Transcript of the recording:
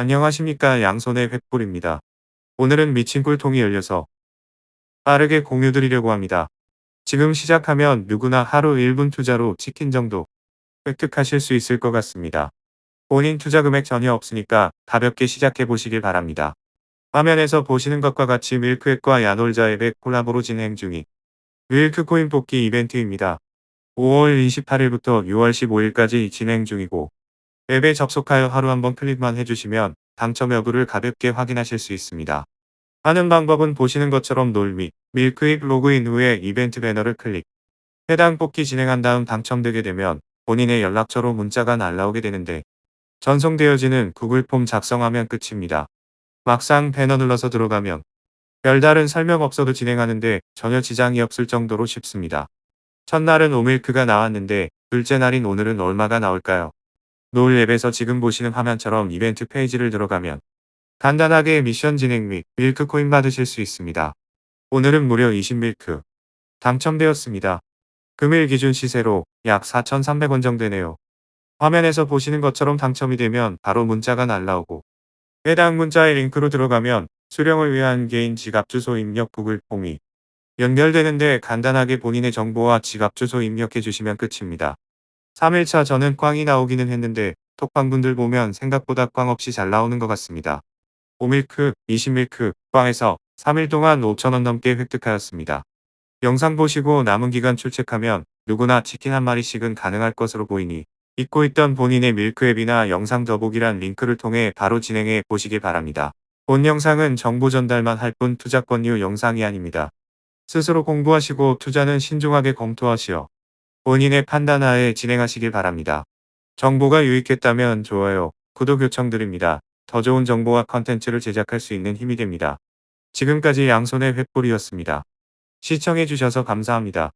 안녕하십니까 양손의 횃불입니다. 오늘은 미친 꿀통이 열려서 빠르게 공유 드리려고 합니다. 지금 시작하면 누구나 하루 1분 투자로 치킨 정도 획득하실 수 있을 것 같습니다. 본인 투자 금액 전혀 없으니까 가볍게 시작해 보시길 바랍니다. 화면에서 보시는 것과 같이 밀크앱과 야놀자 앱의 콜라보로 진행 중인 밀크코인 뽑기 이벤트입니다. 5월 28일부터 6월 15일까지 진행 중이고 앱에 접속하여 하루 한번 클릭만 해주시면 당첨 여부를 가볍게 확인하실 수 있습니다. 하는 방법은 보시는 것처럼 놀및 밀크입 로그인 후에 이벤트 배너를 클릭. 해당 뽑기 진행한 다음 당첨되게 되면 본인의 연락처로 문자가 날라오게 되는데 전송되어지는 구글 폼 작성하면 끝입니다. 막상 배너 눌러서 들어가면 별다른 설명 없어도 진행하는데 전혀 지장이 없을 정도로 쉽습니다. 첫날은 오밀크가 나왔는데 둘째 날인 오늘은 얼마가 나올까요? 노을 앱에서 지금 보시는 화면처럼 이벤트 페이지를 들어가면 간단하게 미션 진행 및 밀크 코인 받으실 수 있습니다. 오늘은 무려 20밀크 당첨되었습니다. 금일 기준 시세로 약 4,300원 정도 되네요. 화면에서 보시는 것처럼 당첨이 되면 바로 문자가 날라오고 해당 문자의 링크로 들어가면 수령을 위한 개인 지갑 주소 입력 구글 폼이 연결되는데 간단하게 본인의 정보와 지갑 주소 입력해 주시면 끝입니다. 3일차 저는 꽝이 나오기는 했는데 톡방분들 보면 생각보다 꽝 없이 잘 나오는 것 같습니다. 5밀크, 20밀크, 꽝에서 3일 동안 5천원 넘게 획득하였습니다. 영상 보시고 남은 기간 출첵하면 누구나 치킨 한 마리씩은 가능할 것으로 보이니 잊고 있던 본인의 밀크앱이나 영상 더보기란 링크를 통해 바로 진행해 보시기 바랍니다. 본 영상은 정보 전달만 할 뿐 투자 권유 영상이 아닙니다. 스스로 공부하시고 투자는 신중하게 검토하시어 본인의 판단 하에 진행하시길 바랍니다. 정보가 유익했다면 좋아요, 구독 요청드립니다. 더 좋은 정보와 컨텐츠를 제작할 수 있는 힘이 됩니다. 지금까지 양손의 횃불이었습니다. 시청해주셔서 감사합니다.